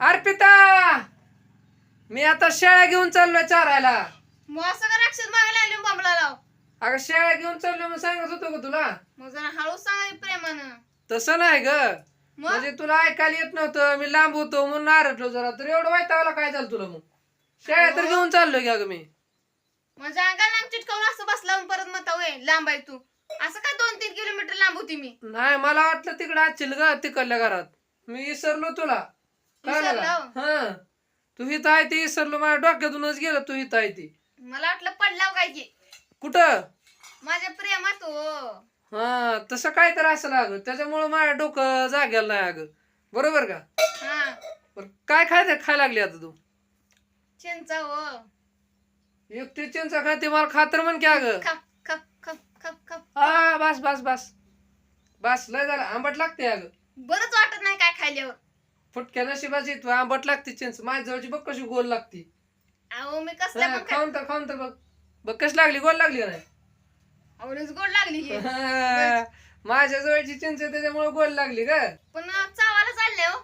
अर्पिता! मी आता शेळ्या घेऊन चाललोय चारायला. मग असं का राक्षस मागायला आली बांबला लाव अगं शेळ्या घेऊन चाललोय मग सांगत होतो का तुला. मग जरा हळू सांग प्रेमानं. तसं नाही ग. मग? म्हणजे तुला ऐकायला येत नव्हतं. मी लांब होतो म्हणून नारटलो जरा. तर एवढं वाईटावला काय झालं तुला मग? शेळ्या तर घेऊन चाललोय का ग मी. माझ्या अंगाला लांब चिटकावून असं बसला आणि परत वय लांब आहे तू. असं काय दोन तीन किलोमीटर लांब होती मी? नाही मला वाटलं तिकडे आजशील ग तिकडल्या घरात. मी विसरलो तुला. काय विसरलो? हा. तू आहे ती विसरलो माझ्या डोक्यातूनच गेलं तू हित आहे ती. मला वाटलं पडलाव काय की कुठं? माझ्या प्रेमात हो. हा तसं काय तर असं अगं त्याच्यामुळं माझ्या डोकं जागेल नाही अगं. बरोबर का? हा. बरं काय खायचं खायला लागली आता तू? चिंचा हो. एकटी चिंचा खाते मला खातर म्हण की अगं. खप खप खप खप खप हा बस बस बस. बस लय झालं. आंबट लागते अगं. बरंच वाटत नाही काय खाल्ल्यावर फुटक्या नशिबाची तू आंबट लागते चिंच. माझ्या जवळची बघ कशी गोल लागती. अहो मी कसल्या हा, पण खा- खाऊन तर खाऊन तर बघ. बघ कशी लागली गोल लागली नाही गोड लागली हा, माझ्या जवळची चिंच त्याच्यामुळे गोल लागली का पण चावायला चालले हो.